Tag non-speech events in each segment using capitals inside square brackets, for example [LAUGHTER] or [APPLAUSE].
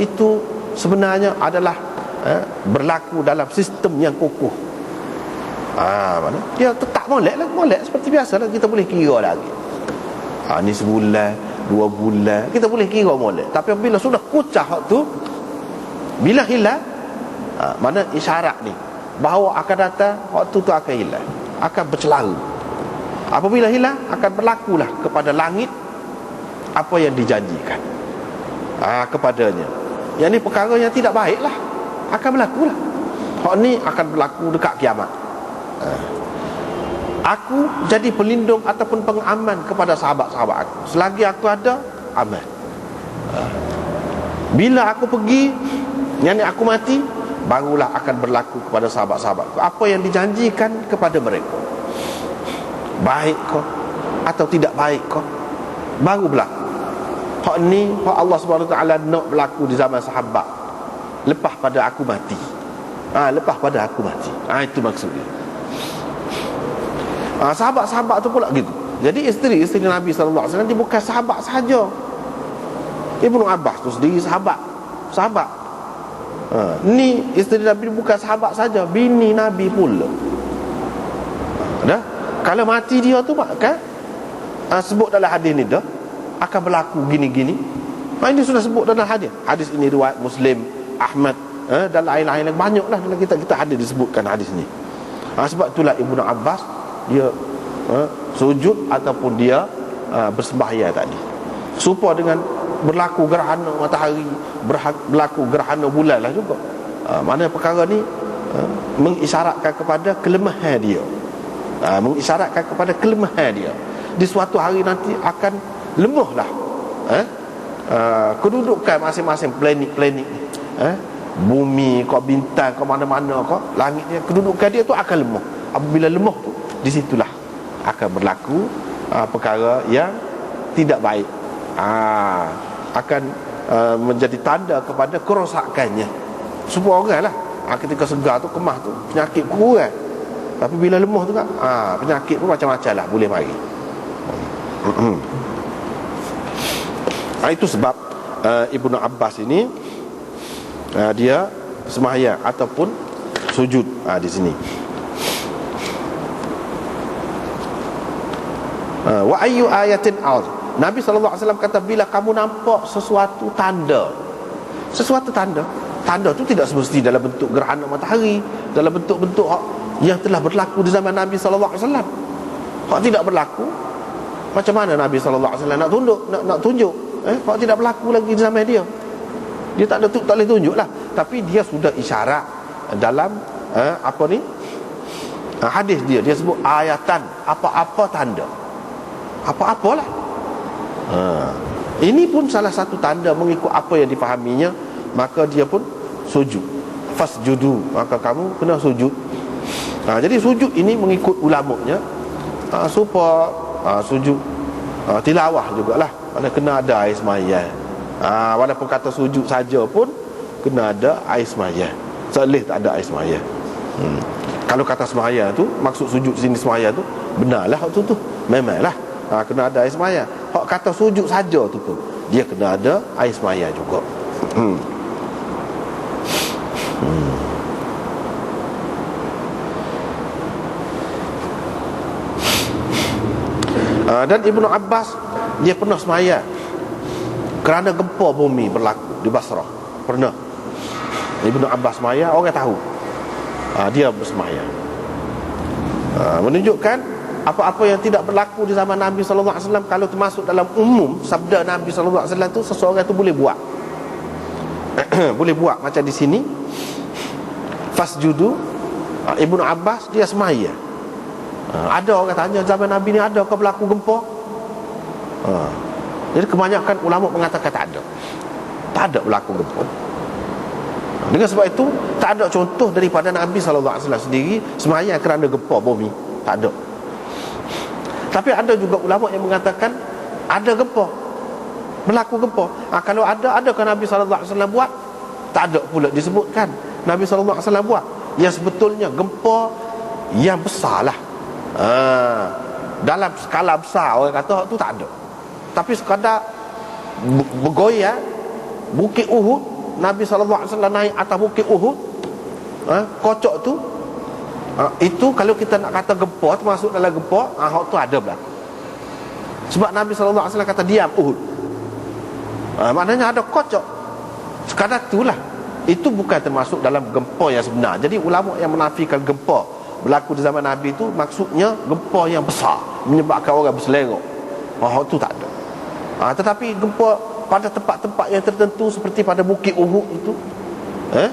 itu sebenarnya adalah eh, berlaku dalam sistem yang kukuh. Ah mana? Dia tetap molek lah molek seperti biasa lah. Kita boleh kira lagi. Ah ni sebulan dua bulan kita boleh kira molek. Tapi bila sudah kucah tu bila hilang ah, mana isyarat ni? Bahawa akan datang waktu tu akan hilang akan bercelaru. Apabila hilang akan berlakulah kepada langit apa yang dijanjikan. Ah, kepadanya yang ni perkara yang tidak baik lah akan berlaku lah hak ni akan berlaku dekat kiamat. Ah. aku jadi pelindung ataupun pengaman kepada sahabat-sahabat aku. Selagi aku ada aman. Ah. bila aku pergi yang ni aku mati barulah akan berlaku kepada sahabat-sahabat apa yang dijanjikan kepada mereka? Baik kok atau tidak baik kok baru berlaku hak ni hak Allah taala nak berlaku di zaman sahabat. Lepas pada aku mati. Ha, lepas pada aku mati. Ha, itu maksudnya ha, sahabat-sahabat tu pula gitu. Jadi isteri-isteri Nabi sallallahu alaihi wasallam dia bukan sahabat saja Ibnu Abbas tu sendiri sahabat. Sahabat. Ha, ni isteri Nabi bukan sahabat saja bini Nabi pula. Dah. Kalau mati dia tu kan? Ha, sebut dalam hadis ni dah akan berlaku gini-gini. Ha, ini sudah sebut dalam hadis. Hadis ini riwayat Muslim Ahmad ha, dan lain-lain banyak lah dalam kita kita ada disebutkan hadis ni ha, sebab itulah Ibnu Abbas dia ha, sujud ataupun dia ha, bersembahyang tadi. Supaya dengan berlaku gerhana matahari berlaku gerhana bulan lah juga. Ha, mana perkara ni ha, mengisyaratkan kepada kelemahan dia. Ha, mengisyaratkan kepada kelemahan dia. Di suatu hari nanti akan lemah lah ha? ha, kedudukan masing-masing planet-planet ha? bumi kau bintang kau mana-mana kau langit dia kedudukan dia tu akan lemah apabila lemah tu di situlah akan berlaku ha, perkara yang tidak baik. Ha, akan uh, menjadi tanda kepada kerosakannya. Semua orang lah. Ha, ketika segar tu kemah tu penyakit kurang. Tapi bila lemah tu kan ha, penyakit pun macam-macam lah. Boleh mari ha, itu sebab uh, Ibnu Abbas ini uh, dia sembahyang ataupun sujud uh, di sini. Uh, wa ayyu ayatin a'udzu Nabi SAW kata bila kamu nampak sesuatu tanda Sesuatu tanda Tanda tu tidak semesti dalam bentuk gerhana matahari Dalam bentuk-bentuk yang telah berlaku di zaman Nabi SAW Kalau tidak berlaku Macam mana Nabi SAW nak tunjuk nak, nak tunjuk eh? Kalau tidak berlaku lagi di zaman dia. Dia tak ada tak boleh tunjuk lah. Tapi dia sudah isyarat dalam eh, Apa ni? Hadis dia, dia sebut ayatan Apa-apa tanda. Apa-apalah ha. Ini pun salah satu tanda mengikut apa yang dipahaminya Maka dia pun sujud. Fasjudu. Maka kamu kena sujud. Ha, Jadi sujud ini mengikut ulamanya ha, Supaya ha, sujud ha, Tilawah jugalah Mana kena ada air semaya ha, Walaupun kata sujud saja pun Kena ada air semaya Selih tak ada air semaya hmm. Kalau kata semaya tu Maksud sujud sini semaya tu Benarlah waktu tu. Memanglah. Ha, Kena ada air semaya Hak kata sujud saja tu pun Dia kena ada air semaya juga. Hmm. Hmm. Uh, dan Ibnu Abbas dia pernah semaya kerana gempa bumi berlaku di Basrah pernah Ibnu Abbas semaya orang tahu uh, dia bersemaya uh, menunjukkan apa-apa yang tidak berlaku di zaman Nabi wasallam kalau termasuk dalam umum sabda Nabi sallallahu alaihi wasallam tu seseorang tu boleh buat. [CLEARS THROAT] boleh buat macam di sini. Fasjudu ah, Ibnu Abbas dia semaya. Ah, ada orang tanya zaman Nabi ni ada ke berlaku gempa? Ah, jadi kebanyakan ulama mengatakan tak ada. Tak ada berlaku gempa. Dengan sebab itu tak ada contoh daripada Nabi wasallam sendiri semaya kerana gempa bumi. Tak ada. Tapi ada juga ulama yang mengatakan ada gempa. Berlaku gempa. Ha, kalau ada, adakah Nabi SAW buat? Tak ada pula disebutkan. Nabi SAW buat. Yang sebetulnya gempa yang besar lah. Ha, dalam skala besar orang kata tu tak ada. Tapi sekadar bergoyang Bukit Uhud Nabi SAW naik atas bukit Uhud ha, Kocok tu ha, Itu kalau kita nak kata gempa Termasuk dalam gempa ha, Hak tu ada belakang Sebab Nabi SAW kata diam Uhud. Ha, Maknanya ada kocok. Sekadar itulah. Itu bukan termasuk dalam gempa yang sebenar. Jadi ulama yang menafikan gempa Berlaku di zaman Nabi itu Maksudnya gempa yang besar Menyebabkan orang berselerok. Hak tu tak ha, Tetapi gempa pada tempat-tempat yang tertentu seperti pada bukit Uhud itu eh?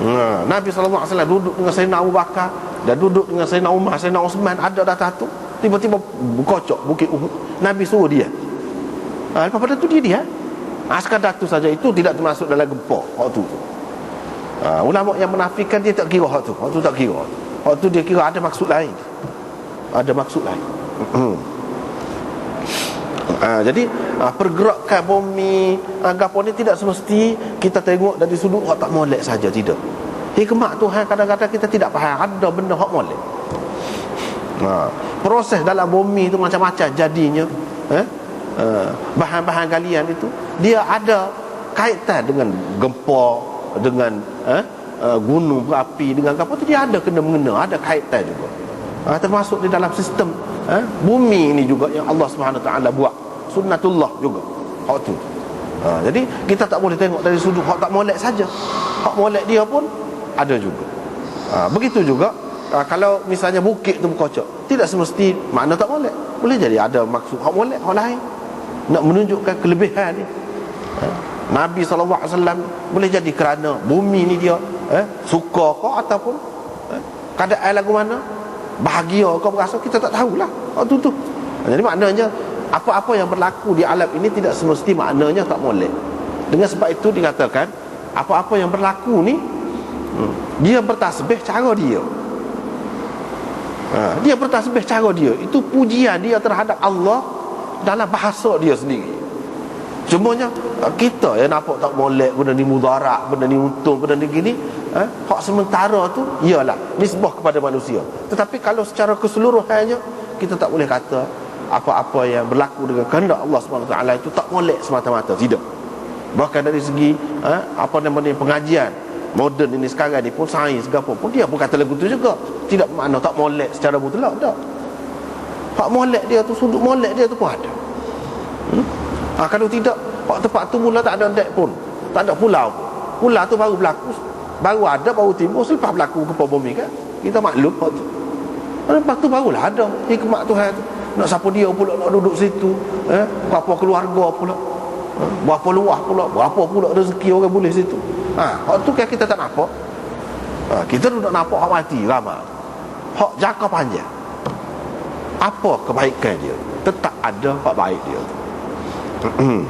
Ha, Nabi wasallam duduk dengan Sayyidina Abu Bakar dan duduk dengan Sayyidina Umar Sayyidina Uthman ada datang tu tiba-tiba berkocok bukit Uhud. Nabi suruh dia. Ha, lepas pada tu dia dia ha, sekadar tu saja. Itu tidak termasuk dalam gempa waktu tu. Ha, ulama yang menafikan dia tak kira waktu tu. Waktu tu tak kira. Waktu dia kira ada maksud lain. Ada maksud lain [CLEARS THROAT] ha, jadi ha, pergerakan bumi agama ni tidak semesti kita tengok dari sudut hak tak molek saja tidak hikmah Tuhan kadang-kadang kita tidak faham ada benda hak molek ha, proses dalam bumi itu macam-macam jadinya eh? ha, bahan-bahan galian itu dia ada kaitan dengan gempa dengan eh? gunung berapi dengan apa tu dia ada kena mengena ada kaitan juga ha, termasuk di dalam sistem eh? bumi ini juga yang Allah Subhanahu taala buat sunnatullah juga. Hak tu. Ha, jadi kita tak boleh tengok dari sudut hak tak molek saja. Hak molek dia pun ada juga. Ha, begitu juga ha, kalau misalnya bukit tu berkocok tidak semesti makna tak molek. Boleh jadi ada maksud hak molek hak lain. Nak menunjukkan kelebihan ni. Ha, Nabi SAW boleh jadi kerana bumi ni dia eh, suka kau ataupun eh, keadaan lagu mana bahagia kau berasa kita tak tahulah. Oh, tu tu. Jadi maknanya apa-apa yang berlaku di alam ini tidak semesti maknanya tak boleh. Dengan sebab itu dikatakan apa-apa yang berlaku ni hmm, dia bertasbih cara dia. Ha, dia bertasbih cara dia. Itu pujian dia terhadap Allah dalam bahasa dia sendiri. Cumanya kita yang nampak tak molek benda ni mudarat, benda ni untung, benda ni gini, eh, hak sementara tu ialah nisbah kepada manusia. Tetapi kalau secara keseluruhannya kita tak boleh kata apa-apa yang berlaku dengan kehendak Allah SWT itu tak molek semata-mata tidak. Bahkan dari segi ha, apa namanya pengajian moden ini sekarang ni pun sains apa pun dia pun kata lagu tu juga. Tidak makna tak molek secara mutlak tak. Hak molek dia tu sudut molek dia tu pun ada. Hmm? ha, kalau tidak hak tempat tu mula tak ada dek pun. Tak ada pulau pun. Pulau tu baru berlaku. Baru ada baru timbul selepas berlaku ke bumi kan. Kita maklum. Hak tu lepas tu barulah ada hikmat Tuhan tu nak siapa dia pula nak duduk situ eh? berapa keluarga pula? Eh? berapa luah pula? Berapa pula rezeki orang boleh situ? Ha, hak tu kan kita tak nampak. Ha, kita duduk nampak hak mati ramai hak jangka panjang. Apa kebaikan dia? Tetap ada hak baik dia. [CLEARS THROAT]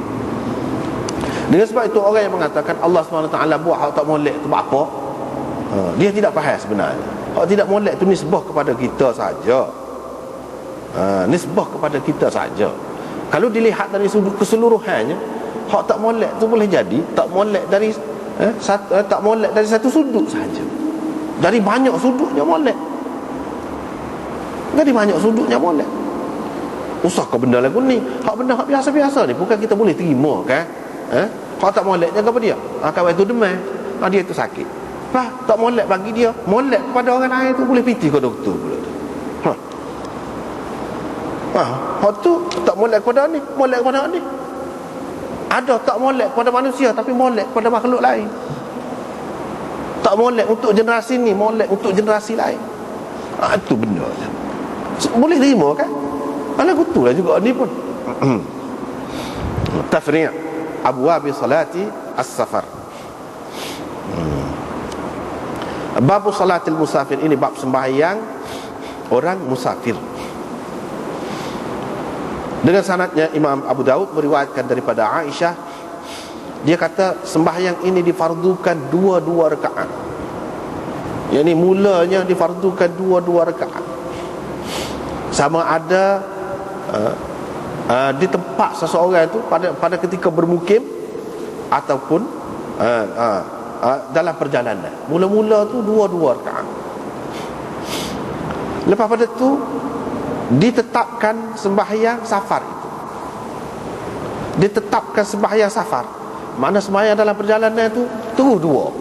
Dengan sebab itu orang yang mengatakan Allah SWT buat hak tak molek tu apa? Ha, dia tidak faham sebenarnya. Hak tidak molek tu nisbah kepada kita saja ha, nisbah kepada kita saja. Kalau dilihat dari sudut keseluruhannya hak tak molek tu boleh jadi tak molek dari eh, satu, eh, tak molek dari satu sudut saja. Dari banyak sudutnya molek. Dari banyak sudutnya molek. Usah ke benda lagu ni. Hak benda hak biasa-biasa ni. Bukan kita boleh terima kan eh? hak tak molek jangan apa dia? Ha, kawan tu demam. Ha, dia tu sakit. Bah, tak molek bagi dia. Molek kepada orang lain tu boleh piti ke doktor pula Ha, hak tu tak molek kepada ni, molek kepada ni. Ada tak molek kepada manusia tapi molek kepada makhluk lain. Tak molek untuk generasi ni, molek untuk generasi lain. Ha, itu benda. Boleh terima kan? Alah kutu lah juga ni pun. [CLEARS THROAT] Tafri' abwabi salati as-safar. Hmm. Bab salatil musafir ini bab sembahyang orang musafir. Dengan sanadnya Imam Abu Daud meriwayatkan daripada Aisyah dia kata sembahyang ini difardukan dua-dua rakaat. Yang ini mulanya difardukan dua-dua rakaat. Sama ada uh, uh, di tempat seseorang itu pada pada ketika bermukim ataupun uh, uh, uh, dalam perjalanan. Mula-mula tu dua-dua rakaat. Lepas pada tu ditetapkan sembahyang safar itu. Ditetapkan sembahyang safar. Mana semayang dalam perjalanan tu? Terus dua